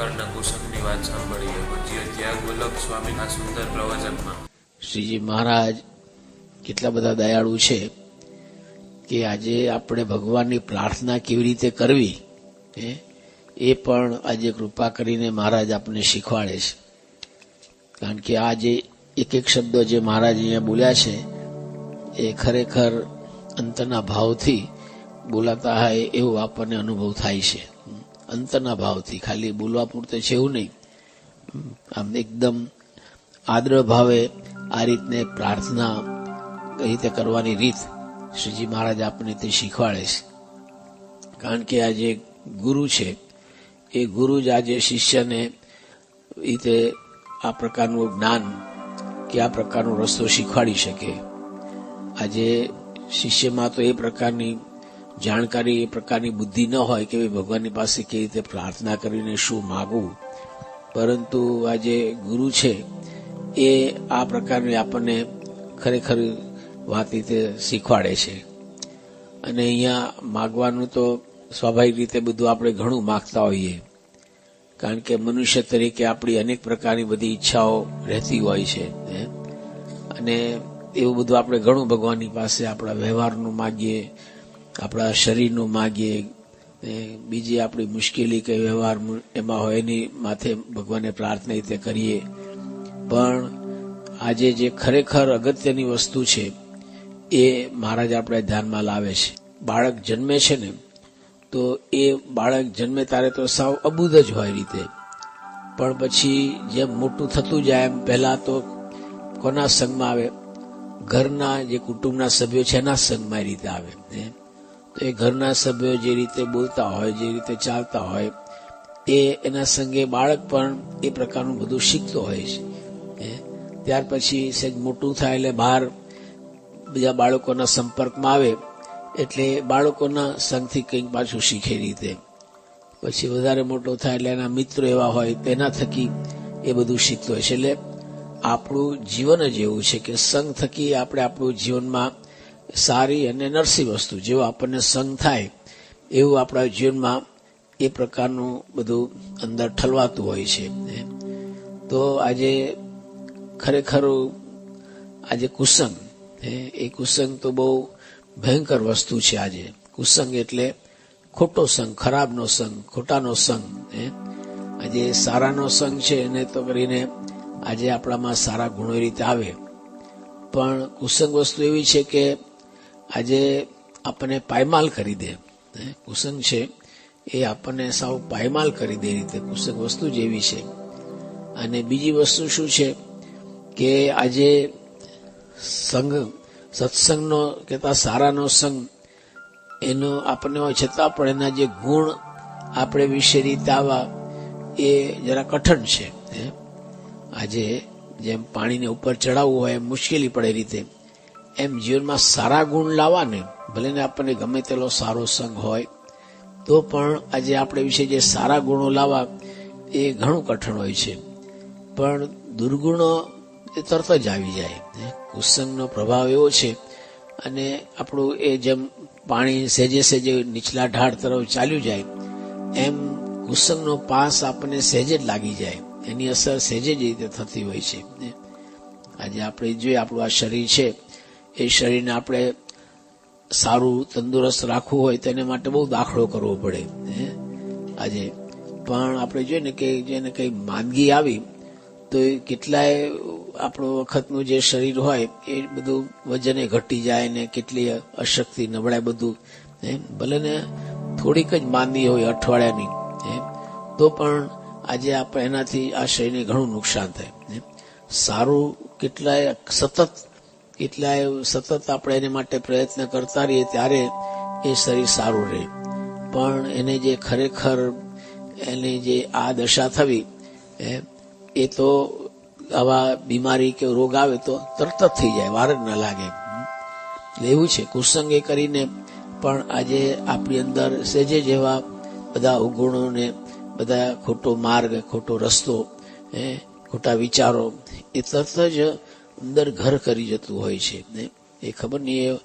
પ્રકારના કુસંગની વાત સાંભળીએ. પૂજ્ય ત્યાગ વલ્લભ સ્વામીના સુંદર પ્રવચનમાં. શ્રીજી મહારાજ, કેટલા બધા દયાળુ છે કે આજે આપણે ભગવાનની પ્રાર્થના કેવી રીતે કરવી એ પણ આજે કૃપા કરીને મહારાજ આપણને શીખવાડે છે. કારણ કે આ જે એક એક શબ્દો જે મહારાજ અહીંયા બોલ્યા છે, એ ખરેખર અંતરના ભાવથી બોલાતા હોય એવો આપણને અનુભવ થાય છે. અંતરના ભાવથી. ખાલી બોલવા પૂરતે છે એવું નહીં. આમ એકદમ આદ્ર ભાવે આ રીતને પ્રાર્થના રીતે કરવાની રીત શ્રીજી મહારાજ આપણને તે શીખવાડે છે. કારણ કે આ જે ગુરુ છે, એ ગુરુ જ આજે શિષ્યને રીતે આ પ્રકારનું જ્ઞાન કે આ પ્રકારનો રસ્તો શીખવાડી શકે. આજે શિષ્યમાં તો એ પ્રકારની જાણકારી એ પ્રકારની બુદ્ધિ ન હોય કે ભગવાનની પાસે કેવી રીતે પ્રાર્થના કરીને શું માગવું. પરંતુ આ જે ગુરુ છે, એ આ પ્રકારની આપણને ખરેખર વાત રીતે શીખવાડે છે. અને અહીંયા માગવાનું તો સ્વાભાવિક રીતે બધું આપણે ઘણું માગતા હોઈએ. કારણ કે મનુષ્ય તરીકે આપણી અનેક પ્રકારની બધી ઈચ્છાઓ રહેતી હોય છે અને એવું બધું આપણે ઘણું ભગવાનની પાસે આપણા વ્યવહારનું માગીએ આપણા શરીરનું માગીએ, ને બીજી આપણી મુશ્કેલી કે વ્યવહાર એમાં હોય એની માથે ભગવાનને પ્રાર્થના રીતે કરીએ. પણ આજે જે ખરેખર અગત્યની વસ્તુ છે, એ મહારાજ આપણે ધ્યાનમાં લાવે છે. બાળક જન્મે છે ને, તો એ બાળક જન્મે ત્યારે તો સાવ અબૂદ જ હોય રીતે. પણ પછી જેમ મોટું થતું જાય એમ પહેલાં તો કોના સંગમાં આવે? ઘરના જે કુટુંબના સભ્યો છે, એના સંગમાં રીતે આવે એ ઘરના સભ્યો જે રીતે બોલતા હોય, જે રીતે ચાલતા હોય, એ એના સંગે બાળક પણ એ પ્રકારનું બધું શીખતો હોય છે. ત્યાર પછી સહેજ મોટું થાય એટલે બહાર બીજા બાળકોના સંપર્કમાં આવે, એટલે બાળકોના સંગથી કંઈક પાછું શીખે રીતે. પછી વધારે મોટો થાય એટલે એના મિત્રો એવા હોય, તેના થકી એ બધું શીખતો હોય છે. એટલે આપણું જીવન જ એવું છે કે સંગ થકી આપણે આપણું જીવનમાં સારી અને નરસી વસ્તુ જેવો આપણને સંગ થાય, એવું આપણા જીવનમાં એ પ્રકારનું બધું અંદર ઠલવાતું હોય છે. તો આજે ખરેખર આજે કુસંગ એ કુસંગ તો બહુ ભયંકર વસ્તુ છે આજે. કુસંગ એટલે ખોટો સંગ, ખરાબનો સંગ, ખોટાનો સંગ. આજે સારાનો સંગ છે એને તો કરીને આજે આપણામાં સારા ગુણો રીતે આવે. પણ કુસંગ વસ્તુ એવી છે કે આજે આપણને પાયમાલ કરી દે. કુસંગ છે, એ આપણને સાવ પાયમાલ કરી દે રીતે કુસંગ વસ્તુ જેવી છે અને બીજી વસ્તુ શું છે કે આજે સંઘ, સત્સંગનો કહેતા સારાનો સંગ એનો આપણને હોય છતાં પણ એના જે ગુણ આપણે વિશે રીતે આવા એ જરા કઠણ છે. આજે જેમ પાણીને ઉપર ચડાવવું હોય મુશ્કેલી પડે રીતે એમ જીવનમાં સારા ગુણ લાવવાને, ભલે ને આપણને ગમે તેલો સારો સંગ હોય, તો પણ આજે આપણે વિશે જે સારા ગુણો લાવવા, એ ઘણું કઠણ હોય છે પણ દુર્ગુણો એ તરત જ આવી જાય. કુસંગનો પ્રભાવ એવો છે અને આપણું એ જેમ પાણી સેજે સેજે નીચલા ઢાળ તરફ ચાલ્યું જાય, એમ કુસંગનો પાસ આપણને સહેજે જ લાગી જાય એની અસર સહેજે જ રીતે થતી હોય છે. આજે આપણે જોઈએ આપણું આ શરીર છે એ શરીરને આપણે સારું, તંદુરસ્ત રાખવું હોય તેને માટે બહુ દાખલો કરવો પડે, હે. આજે પણ આપણે જોઈએ ને કે જેને કઈ માંદગી આવી, તો એ કેટલાય આપણું વખતનું જે શરીર હોય, એ બધું વજને ઘટી જાય ને કેટલી અશક્તિ નબળાઈ બધું, હે? ભલે ને થોડીક જ માંદગી હોય અઠવાડિયાની, હે? તો પણ આજે આપણે એનાથી આ શરીરને ઘણું નુકસાન થાય સારું કેટલાય સતત કેટલાય સતત આપણે એને માટે પ્રયત્ન કરતા રહીએ ત્યારે એ શરીર સારું રહે. પણ એને જે ખરેખર એની જે આ દશા થવી, એ તો આવા બીમારી કે રોગ આવે તો તરત જ થઈ જાય, વાર જ ન લાગે. એવું છે, કુસંગે કરીને પણ આજે આપણી અંદર સેજે જેવા બધા અવગુણોને બધા ખોટો માર્ગ, ખોટો રસ્તો ખોટા વિચારો, એ તરત જ અંદર ઘર કરી જતું હોય છે. ને એ ખબર નહીં, એ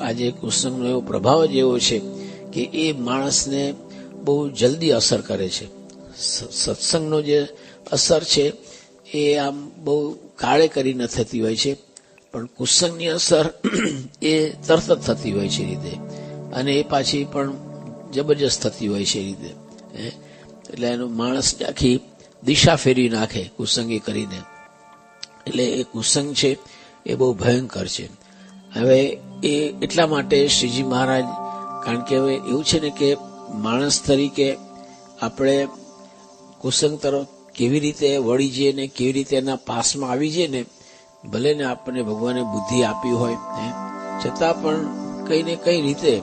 આજે કુસંગનો એવો પ્રભાવ જ એવો છે કે એ માણસને બહુ જલ્દી અસર કરે છે. સત્સંગનો જે અસર છે એ આમ બહુ કાળે કરી ન થતી હોય છે, પણ કુસંગની અસર એ તરત જ થતી હોય છે રીતે. અને એ પાછી પણ જબરજસ્ત થતી હોય છે રીતે. એટલે એનું માણસ આખી દિશા ફેરવી નાખે કુસંગી કરીને. એટલે એ કુસંગ છે એ બહુ ભયંકર છે. હવે એ એટલા માટે શ્રીજી મહારાજ કારણ કે હવે એવું છે ને કે માણસ તરીકે આપણે કુસંગ તરફ કેવી રીતે વળી જઈએ ને કેવી રીતે એના પાસમાં આવી જઈએ ને ભલે ને આપણને ભગવાને બુદ્ધિ આપી હોય હે, છતાં પણ કઈ ને કઈ રીતે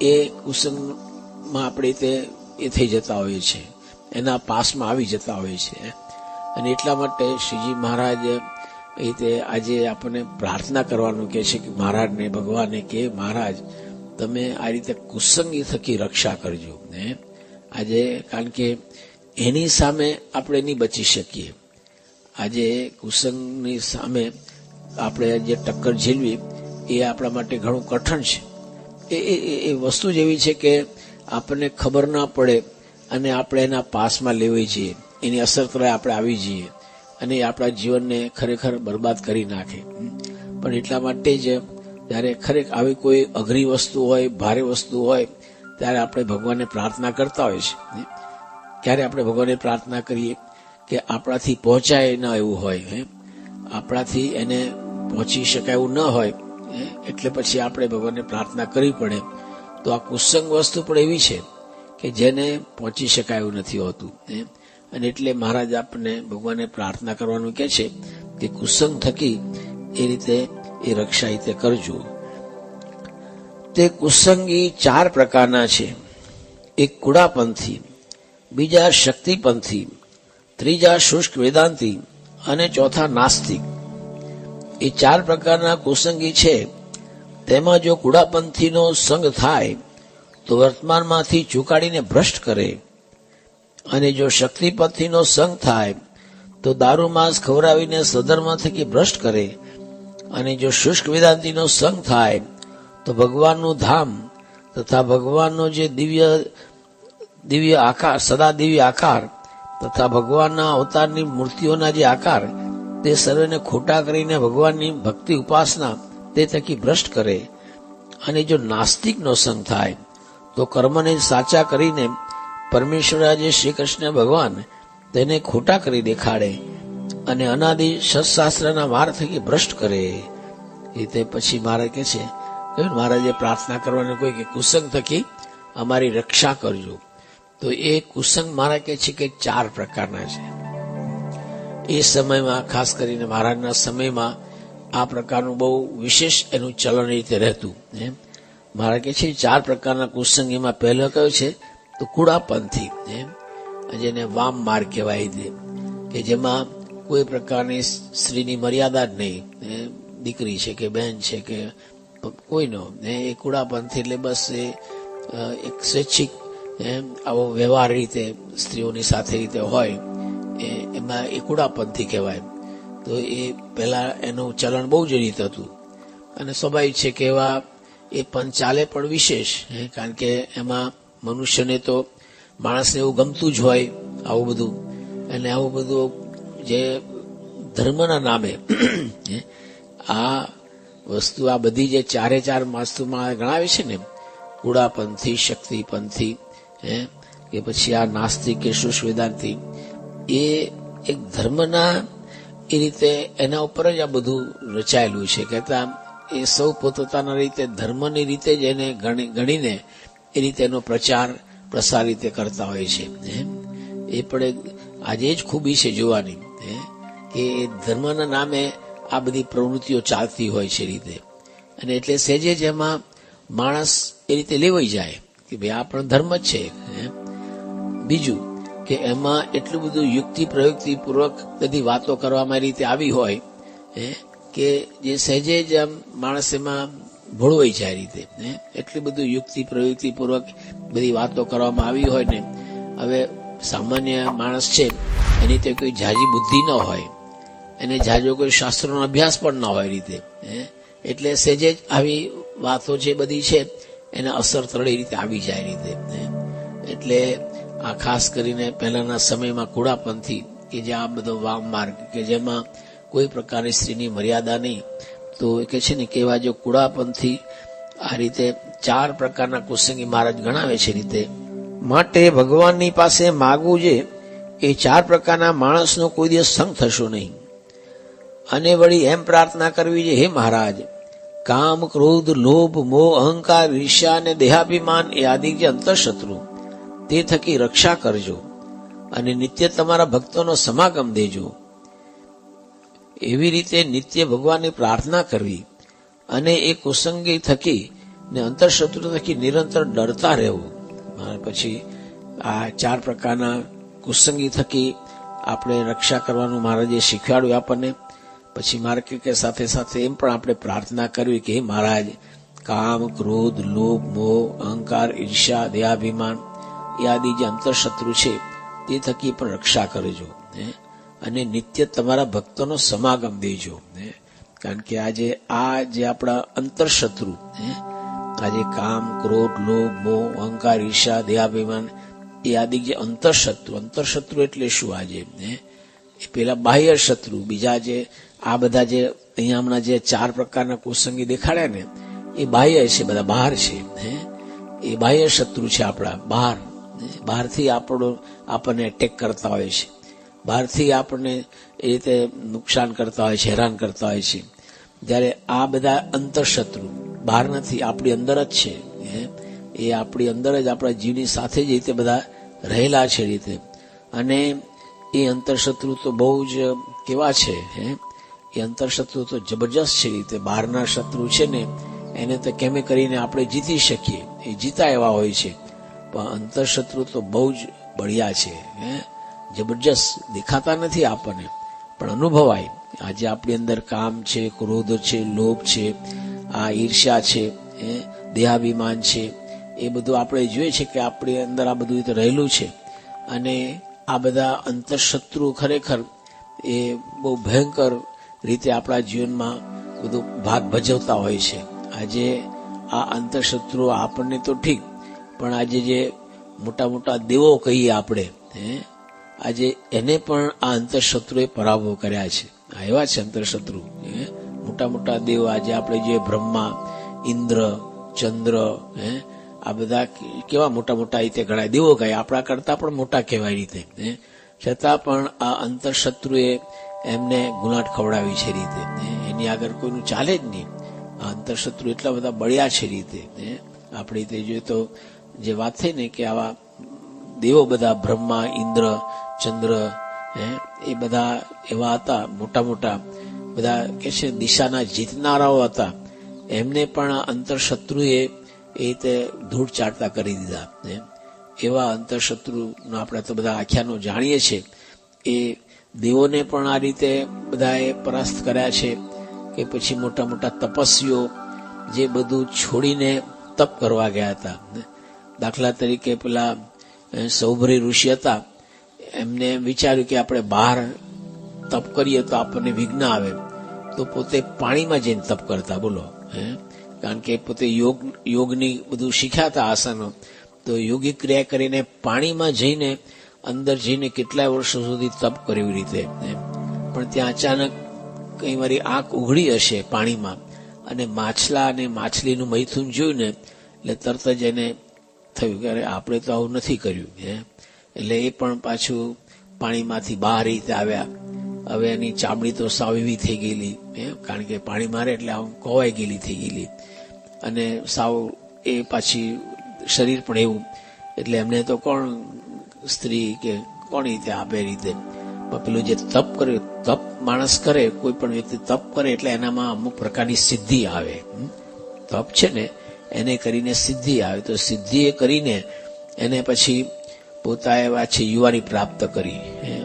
એ કુસંગમાં આપણે તે એ થઈ જતા હોઈએ છીએ. એના પાસમાં આવી જતા હોઈએ છે અને એટલા માટે શ્રીજી મહારાજ એ રીતે આજે આપણને પ્રાર્થના કરવાનું કે છે કે મહારાજને, ભગવાને કે મહારાજ, તમે આ રીતે કુસંગી થકી રક્ષા કરજો. ને આજે કારણ કે એની સામે આપણે નહીં બચી શકીએ. આજે કુસંગની સામે આપણે જે ટક્કર ઝીલવી, એ આપણા માટે ઘણું કઠણ છે. એ, એ- વસ્તુ જ એવી છે કે આપણને ખબર ના પડે અને આપણે એના પાસમાં લેવી જઈએ. એની અસર તરફ આપણે આવી જઈએ. અને આપણા જીવનને ખરેખર બરબાદ કરી નાખે. પણ એટલા માટે જ જ્યારે ખરેખર આવી કોઈ અઘરી વસ્તુ હોય, ભારે વસ્તુ હોય, ત્યારે આપણે ભગવાનને પ્રાર્થના કરતા હોય છે. ક્યારે આપણે ભગવાનને પ્રાર્થના કરીએ કે આપણાથી પહોંચાય ન એવું હોય આપણાથી એને પહોંચી શકાય એવું ન હોય? એટલે પછી આપણે ભગવાનને પ્રાર્થના કરવી પડે. તો આ કુસંગ વસ્તુ પણ એવી છે કે જેને પહોંચી શકાય એવું નથી હોતું, હે? અને એટલે મહારાજ આપને ભગવાનને પ્રાર્થના કરવાનું કે છે કે કુસંગ થકી એ રીતે એ રક્ષા રીતે કરજો. તે કુસંગી ચાર પ્રકારના છે. એક કુડાપંથી બીજા શક્તિપંથી, ત્રીજા શુષ્ક વેદાંતિ અને ચોથા નાસ્તિક. એ ચાર પ્રકારના કુસંગી છે. તેમાં જો કુડાપંથીનો સંગ થાય, તો વર્તમાનમાંથી ચૂકાડીને ભ્રષ્ટ કરે. અને જો શક્તિપતિનો સંગ થાય, તો દારૂ માંસ ખવડાવીને સધર્મ થકી ભ્રષ્ટ કરે. અને જો શુષ્ક વેદાંતિનો સંગ થાય, તો ભગવાનનું ધામ તથા ભગવાનનો જે દિવ્ય દિવ્ય આકાર, સદા દિવ્ય આકાર તથા ભગવાનના અવતારની મૂર્તિઓના જે આકાર, તે સર્વેને ખોટા કરીને ભગવાનની ભક્તિ ઉપાસના તે થકી ભ્રષ્ટ કરે. અને જો નાસ્તિકનો સંગ થાય, તો કર્મને સાચા કરીને પરમેશ્વર આજે શ્રી કૃષ્ણ ભગવાન તેને ખોટા કરી દેખાડે અને અનાદિ સત્શાસ્ત્રના માર થકી ભ્રષ્ટ કરે. એ તે પછી મારે કે છે મહારાજે પ્રાર્થના કરવાનું કોઈ કે કુસંગ થકી અમારી રક્ષા કરજો. તો એ કુસંગ મારા કે છે કે ચાર પ્રકારના છે. એ સમયમાં, ખાસ કરીને મહારાજના સમયમાં, આ પ્રકારનું બહુ વિશેષ એનું ચલણ રીતે રહેતું. એમ? મારા કે છે, ચાર પ્રકારના કુસંગ. એમાં પહેલો કયો છે તો કુડાપંથી એમ જેને વામ માર્ગ કહેવાય છે, કે જેમાં કોઈ પ્રકારની સ્ત્રીની મર્યાદા જ નહીં દીકરી છે કે બહેન છે કે કોઈનો એ કુડાપંથી એટલે બસ એ એક સ્વૈચ્છિક, એમ, આવો વ્યવહાર રીતે સ્ત્રીઓની સાથે રીતે હોય, એ, એમાં એ કુડાપંથી કહેવાય. તો એ પહેલાં એનું ચલણ બહુ જ રીત હતું. અને સ્વાભાવિક છે કે એવા એ પણ ચાલે પણ વિશેષ કારણ કે એમાં મનુષ્યને તો માણસને એવું ગમતું જ હોય આવું બધું. અને આવું બધું જે ધર્મના નામે આ વસ્તુ આ બધી જે ચારે ચાર વસ્તુમાં ગણાવી છે ને કુડાપંથી શક્તિપંથી, હે, કે પછી આ નાસ્તિક કે શુષ્ક એ એક ધર્મના એ રીતે એના ઉપર જ આ બધું રચાયેલું છે. કહેતા એ સૌ પોતપોતાના રીતે ધર્મની રીતે જ એને ગણીને એ રીતે એનો પ્રચાર પ્રસાર રીતે કરતા હોય છે. એ પણ આજે જ ખૂબી છે જોવાની. કે ધર્મના નામે આ બધી પ્રવૃત્તિઓ ચાલતી હોય છે રીતે. અને એટલે સહેજે જ એમાં માણસ એ રીતે લેવાઈ જાય કે ભાઈ આ પણ ધર્મ જ છે. બીજું કે એમાં એટલું બધું યુક્તિ પ્રયુક્તિ પૂર્વક બધી વાતો કરવામાં રીતે આવી હોય કે જે સહેજે જ આમ માણસ એમાં ભોળવાઈ જાય રીતે એટલી બધું યુક્તિ પ્રયુક્તિ પૂર્વક બધી વાતો કરવામાં આવી હોય ને, હવે સામાન્ય માણસ છે, એની તો કોઈ જાજી બુદ્ધિ ન હોય, એને જાજો કોઈ શાસ્ત્રોનો અભ્યાસ પણ ન હોય રીતે એટલે સહેજે જ આવી વાતો જે બધી છે, એને અસર તળી રીતે આવી જાય રીતે એટલે આ ખાસ કરીને પહેલાના સમયમાં કુડાપંથી કે જે આ બધો વામ માર્ગ કે જેમાં કોઈ પ્રકારની સ્ત્રીની મર્યાદા નહીં તો કે છે ને કેવા જો કુડાપંથી આ રીતે ચાર પ્રકારના કુસંગી મહારાજ ગણાવે છે રીતે. માટે ભગવાનની પાસે માગવું છે, એ ચાર પ્રકારના માણસનો કોઈ દિવસ સંગ થશો નહીં. અને વળી એમ પ્રાર્થના કરવી છે, હે મહારાજ, કામ, ક્રોધ, લોભ, મોહ, અહંકાર, ઈર્ષ્યા અને દેહાભિમાન એ આદિ જે અંતરશત્રુ, તે થકી રક્ષા કરજો અને નિત્ય તમારા ભક્તોનો સમાગમ દેજો. એવી રીતે નિત્ય ભગવાનની પ્રાર્થના કરવી અને એ કુસંગી થકી ને અંતરશત્રુ થકી નિરંતર ડરતા રહેવું. પછી આ ચાર પ્રકારના કુસંગી થકી આપણે રક્ષા કરવાનું મહારાજે શીખવાડ્યું આપણને. પછી મારે કે સાથે સાથે એમ પણ આપણે પ્રાર્થના કરવી કે મહારાજ, કામ, ક્રોધ, લોભ, મોહ, અહંકાર ઈર્ષા દયાભિમાન એ આદિ જે અંતરશત્રુ છે તે થકી પણ રક્ષા કરજો. હે? અને નિત્ય તમારા ભક્તોનો સમાગમ દેજો. કારણ કે આજે આ જે આપણા અંતરશત્રુ આજે કામ, ક્રોધ, લોભ, મોહ, અહંકાર ઈર્ષા દેહાભિમાન, એ આદિ જે અંતરશત્રુ અંતરશત્રુ એટલે શું આજે? એ પેલા બાહ્ય શત્રુ, બીજા જે આ બધા જે અહીંયા હમણાં જે ચાર પ્રકારના કુસંગી દેખાડ્યા ને, એ બાહ્ય છે, બધા બહાર છે એ બાહ્ય શત્રુ છે આપણા, બહાર બહારથી આપણો, આપણને એટેક કરતા હોય છે. બહારથી આપણને એ રીતે નુકસાન કરતા હોય છે, હેરાન કરતા હોય છે. જ્યારે આ બધા અંતરશત્રુ બહાર નથી આપણી અંદર જ છે એ આપણી અંદર જ આપણા જીવની સાથે જ રીતે બધા રહેલા છે રીતે. અને એ અંતરશત્રુ તો બહુ જ કેવા છે, હે? એ અંતરશત્રુ તો જબરજસ્ત છે રીતે. બહારના શત્રુ છે ને, એને તો કેમે કરીને આપણે જીતી શકીએ. એ જીતા એવા હોય છે. પણ અંતરશત્રુ તો બહુ જ બળિયા છે, હે? જબરજસ્ત દેખાતા નથી આપણને, પણ અનુભવાય. આજે આપણી અંદર કામ છે, ક્રોધ છે, લોભ છે, આ ઈર્ષ્યા છે દેહાભિમાન છે, એ બધું આપણે જોઈએ છે કે આપણી અંદર આ બધું રીતે રહેલું છે. અને આ બધા અંતરશત્રુ ખરેખર એ બહુ ભયંકર રીતે આપણા જીવનમાં બધું ભાગ ભજવતા હોય છે. આજે આ અંતરશત્રુઓ આપણને તો ઠીક, પણ આજે જે મોટા મોટા દેવો કહીએ આપણે, હે આજે એને પણ આ અંતરશત્રુએ પરાભવ કર્યા છે. આ એવા છે અંતરશત્રુ મોટા મોટા દેવ આજે આપણે જે બ્રહ્મા, ઇન્દ્ર, ચંદ્ર, હે? આ બધા કેવા મોટા મોટા રીતે ગણાય દેવો ગાય. આપણા કરતા પણ મોટા કહેવાય રીતે, હે? છતાં પણ આ અંતરશત્રુએ એમને ગુનાટ ખવડાવી છે રીતે એની આગળ કોઈનું ચાલે જ નહીં. આ અંતરશત્રુ એટલા બધા બળ્યા છે રીતે આપણી રીતે જોઈએ તો જે વાત થઈ ને કે આવા દેવો બધા બ્રહ્મા, ઇન્દ્ર, ચંદ્ર, હે, એ બધા એવા હતા, મોટા મોટા. બધા કે છે દિશાના જીતનારાઓ હતા. એમને પણ અંતરશત્રુએ એ રીતે ધૂળ ચાટતા કરી દીધા એવા અંતરશત્રુનો આપણે તો બધા આખ્યાનો જાણીએ છીએ એ દેવોને પણ આ રીતે બધાએ પરાસ્ત કર્યા છે કે પછી મોટા મોટા તપસ્વીઓ જે બધું છોડીને તપ કરવા ગયા હતા દાખલા તરીકે પેલા સૌભરી ઋષિ હતા. એમને વિચાર્યું કે આપણે બહાર તપ કરીએ તો આપણને વિઘ્ન આવે. તો પોતે પાણીમાં જઈને તપ કરતા, બોલો. હે? કારણ કે પોતે યોગ, યોગની બધું શીખ્યા હતા આસનો. તો યોગિક ક્રિયા કરીને પાણીમાં જઈને અંદર જઈને કેટલાય વર્ષો સુધી તપ કર્યું રીતે. પણ ત્યાં અચાનક કઈ મારી આંખ ઉઘડી હશે પાણીમાં. અને માછલા અને માછલીનું મૈથુન જોયું ને એટલે તરત જ એને થયું કે અરે, આપણે તો આવું નથી કર્યું, હે? એટલે એ પણ પાછું પાણીમાંથી બહાર રીતે આવ્યા. હવે એની ચામડી તો સાવ એવી થઈ ગયેલી, હે? કારણ કે પાણી મારે એટલે આમ કોવાઈ ગયેલી થઈ ગયેલી. અને સાવ એ પાછી શરીર પણ એવું. એટલે એમને તો કોણ સ્ત્રી કે કોણ રીતે આપે રીતે? પેલું જે તપ કરે, તપ માણસ કરે, કોઈ પણ વ્યક્તિ તપ કરે એટલે એનામાં અમુક પ્રકારની સિદ્ધિ આવે. તપ છે ને એને કરીને સિદ્ધિ આવે તો સિદ્ધિ એ કરીને એને પછી પોતા એવા છે યુવાની પ્રાપ્ત કરી?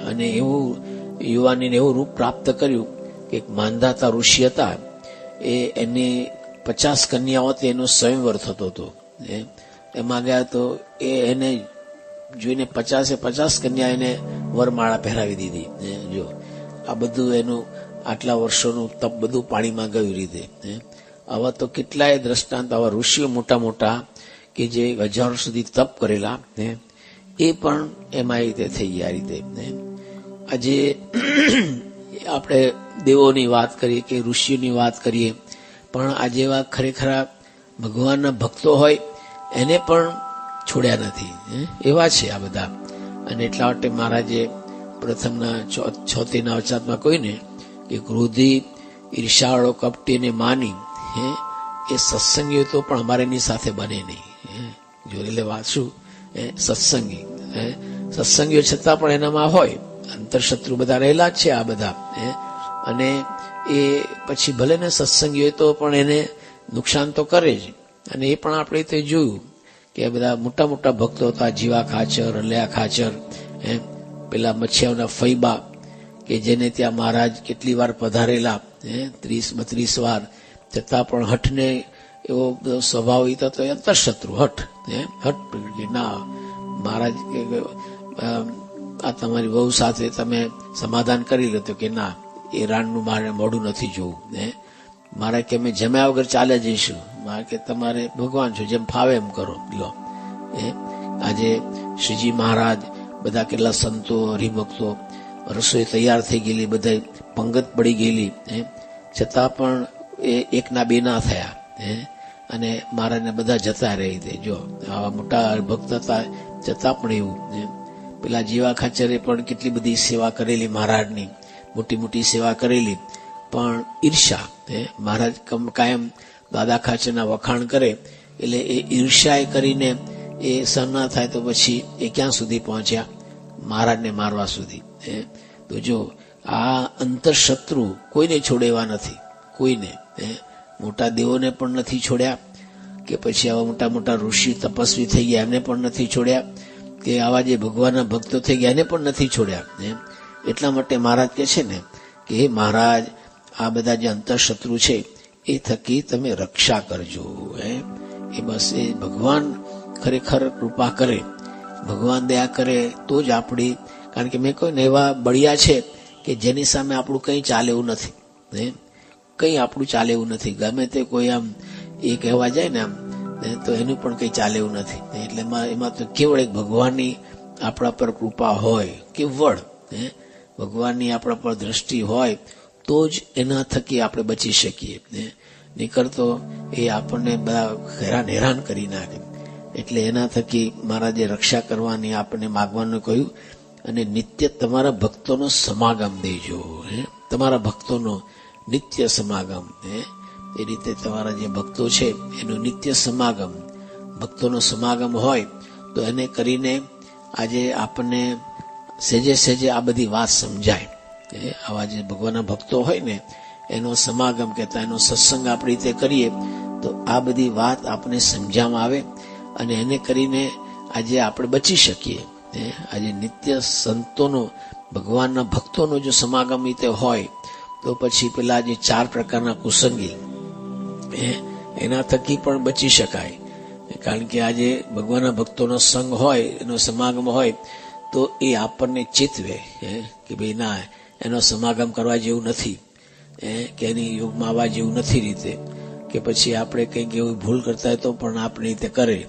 અને એવું યુવાનીને એવું રૂપ પ્રાપ્ત કર્યું કે એક માંધાતા ઋષિ હતા એ એની પચાસ કન્યાઓ એનો સ્વયંવર થતો હતો? એમાં ગયા તો એ એને જોઈને પચાસે પચાસ કન્યા એને વરમાળા પહેરાવી દીધી જો આ બધું એનું આટલા વર્ષોનું તપ બધું પાણીમાં ગયું રીતે? આવા તો કેટલાય દ્રષ્ટાંત, આવા ઋષિઓ મોટા મોટા કે જે હજારો સુધી તપ કરેલા ને, એ પણ એમાં રીતે થઈ ગયા રીતે. આજે આપણે દેવોની વાત કરીએ કે ઋષિઓની વાત કરીએ, પણ આજે એવા ખરેખર ભગવાનના ભક્તો હોય, એને પણ છોડ્યા નથી? એવા છે આ બધા અને એટલા માટે મહારાજે પ્રથમના છોતેરના અવચાતમાં કોઈને કે ક્રોધી ઈર્ષાળો કપટીને માની હે એ સત્સંગીઓ તો પણ અમારે એની સાથે બને નહીં, હે? જો એટલે શું હે? સત્સંગી, હે? સત્સંગીઓ છતાં પણ એનામાં હોય, અંતરશત્રુ બધા રહેલા જ છે આ બધા, હે? અને એ પછી ભલે ને સત્સંગી હોય તો પણ એને નુકસાન તો કરે જ અને એ પણ આપણે તે જોયું કે બધા મોટા મોટા ભક્તો હતા, જીવા ખાચર, અલ્યા ખાચર એમ પેલા મચ્છિયાઓના ફૈબા, કે જેને ત્યાં મહારાજ કેટલી વાર પધારેલા, હે ત્રીસ, બત્રીસ વાર છતાં પણ હઠને એવો બધો સ્વભાવ એ તો અંતરશત્રુ હઠ. હઠ કે ના, મહારાજ કે આ તમારી વહુ સાથે તમે સમાધાન કરી લો. તો કે ના, એ રાણનું મારે મોડું નથી જોવું. હે? મારે કે અમે જમ્યા વગર ચાલે જઈશું. મારે કે તમારે ભગવાન છો, જેમ ફાવે એમ કરો. લો. એ આજે શ્રીજી મહારાજ બધા કેટલા સંતો, હરિભક્તો, રસોઈ તૈયાર થઈ ગયેલી બધા પંગત પડી ગયેલી. હે? છતાં પણ એ એકના બે ના થયા, હે? અને મહારાજને બધા જતા રહી દે જો, આવા મોટા ભક્ત હતા છતાં પણ એવું પેલા જીવા ખાચરે પણ કેટલી બધી સેવા કરેલી મહારાજની મોટી મોટી સેવા કરેલી. પણ ઈર્ષા, હે? મહારાજ કમ કાયમ દાદા ખાચરના વખાણ કરે, એટલે એ ઈર્ષાએ કરીને એ સહન ના થાય તો પછી એ ક્યાં સુધી પહોંચ્યા? મહારાજને મારવા સુધી તો જો, આ અંતરશત્રુ કોઈને છોડેવા નથી. કોઈને મોટા દેવોને પણ નથી છોડ્યા કે પછી આવા મોટા મોટા ઋષિ તપસ્વી થઈ ગયા, એમને પણ નથી છોડ્યા કે આવા જે ભગવાનના ભક્તો થઈ ગયા, એને પણ નથી છોડ્યા એમ એટલા માટે મહારાજ કહે છે ને કે, હે મહારાજ, આ બધા જે અંતરશત્રુ છે, એ થકી તમે રક્ષા કરજો, હે? એ બસ એ ભગવાન ખરેખર કૃપા કરે, ભગવાન દયા કરે, તો જ આપણી, કારણ કે મેં કહ્યું ને એવા બળિયા છે કે જેની સામે આપણું કંઈ ચાલે એવું નથી, હે? કંઈ આપણું ચાલે એવું નથી. ગમે તે કોઈ આમ એ કહેવા જાય ને આમ તો એનું પણ કંઈ ચાલે એવું નથી. એટલે એમાં તો કેવળ એક ભગવાનની આપણા પર કૃપા હોય, કેવળ, હે? ભગવાનની આપણા પર દ્રષ્ટિ હોય, તો જ એના થકી આપણે બચી શકીએ ને નીકળતો એ આપણને બધા હેરાન હેરાન કરી નાખે. એટલે એના થકી મહારાજે રક્ષા કરવાની આપણને માગવાનું કહ્યું, અને નિત્ય તમારા ભક્તોનો સમાગમ દેજો, હે? તમારા ભક્તોનો નિત્ય સમાગમ એ રીતે તમારા જે ભક્તો છે, એનો નિત્ય સમાગમ. ભક્તોનો સમાગમ હોય, તો એને કરીને આજે આપણને સેજે સેજે આ બધી વાત સમજાય. આવા જે ભગવાનના ભક્તો હોય ને, એનો સમાગમ કહેતા, એનો સત્સંગ આપણી રીતે કરીએ, તો આ બધી વાત આપણે સમજામાં આવે અને એને કરીને આજે આપણે બચી શકીએ. આજે નિત્ય સંતોનો, ભગવાનના ભક્તોનો જો સમાગમ રીતે હોય તો પછી પેલા જે ચાર પ્રકારના કુસંગી એના થકી પણ બચી શકાય કારણ કે આજે ભગવાનના ભક્તોનો સંગ હોય, એનો સમાગમ હોય, તો એ આપણને ચેતવે કે ભાઈ ના, એનો સમાગમ કરવા જેવું નથી કે એની યોગમાં આવવા જેવું નથી રીતે કે પછી આપણે કંઈક એવી ભૂલ કરતા હોય તો પણ આપણે રીતે કરે.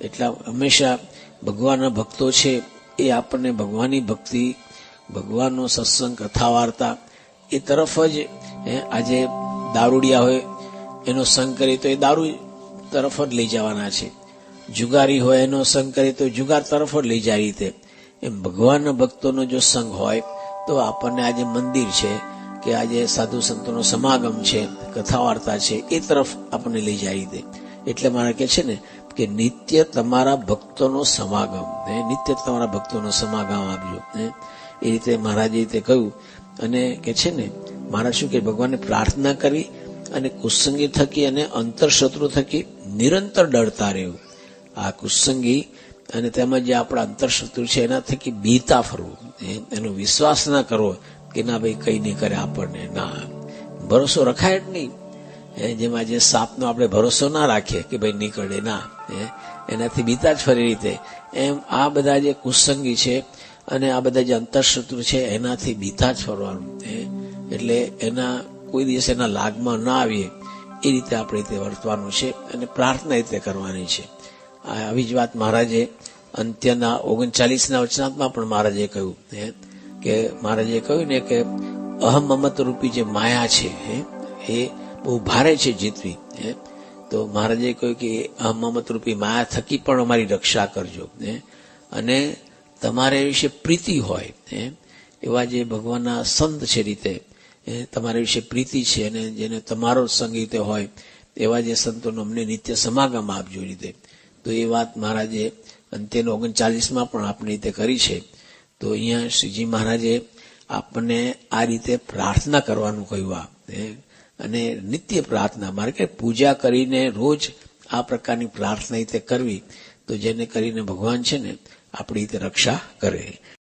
એટલા હંમેશા ભગવાનના ભક્તો છે, એ આપણને ભગવાનની ભક્તિ, ભગવાનનો સત્સંગ કથા વાર્તા એ તરફ જ આજે દારૂડિયા હોય, એનો સંગ કરે તો એ દારૂ તરફ જ લઈ જવાના છે. જુગારી હોય, એનો સંગ કરે તો જુગાર તરફ જ લઈ જાય રીતે. એમ ભગવાનના ભક્તોનો જો સંગ હોય, તો આપણને આજે મંદિર છે, કે આજે સાધુ સંતોનો સમાગમ છે કથા વાર્તા છે, એ તરફ આપણને લઈ જાય રીતે. એટલે મારે કે છે ને, કે નિત્ય તમારા ભક્તોનો સમાગમ નિત્ય તમારા ભક્તોનો સમાગમ આપજો એ રીતે મહારાજે રીતે કહ્યું અને કે છે ને મહારાજ શું કે ભગવાનને પ્રાર્થના કરી અને કુસંગી થકી અને અંતરશત્રુ થકી નિરંતર ડરતા રહેવું. આ કુસંગી અને તેમજ જે આપણા અંતરશત્રુ છે, એના થકી બીતા ફરવું. એનો વિશ્વાસ ના કરવો કે ના ભાઈ, કઈ નહીં કરે આપણને. ના. ભરોસો રખાય જ નહીં. જેમાં જે સાપનો આપણે ભરોસો ના રાખીએ કે ભાઈ નીકળે. ના. એનાથી બીતા જ ફરી રીતે. એમ આ બધા જે કુસંગી છે અને આ બધા જે અંતરશત્રુ છે, એનાથી બીતા જ ફરવાનું. એટલે એના, કોઈ દિવસ એના લાગમાં ના આવીએ. એ રીતે આપણે તે વર્તવાનું છે અને પ્રાર્થના રીતે કરવાની છે. આવી જ વાત મહારાજે અંત્યના ઓગણચાલીસના વચનાતમાં પણ મહારાજે કહ્યું. કે મહારાજે કહ્યું ને કે અહમ મમત રૂપી જે માયા છે એ બહુ ભારે છે જીતવી. તો મહારાજે કહ્યું કે અહમ મમત રૂપી માયા થકી પણ અમારી રક્ષા કરજો. અને તમારે વિશે પ્રીતિ હોય એવા જે ભગવાનના સંત છે રીતે તમારા વિશે પ્રીતિ છે અને જેને તમારો સંગીત હોય, એવા જે સંતોનો અમને નિત્ય સમાગમ આપજો રીતે. તો એ વાત મહારાજે અંત્યનો ઓગણચાલીસમાં પણ આપણે રીતે કરી છે. તો અહીંયા શ્રીજી મહારાજે આપણને આ રીતે પ્રાર્થના કરવાનું કહ્યું. અને નિત્ય પ્રાર્થના, મારે કે પૂજા કરીને રોજ આ પ્રકારની પ્રાર્થના રીતે કરવી. તો જેને કરીને ભગવાન છે ને આપણી રક્ષા કરે.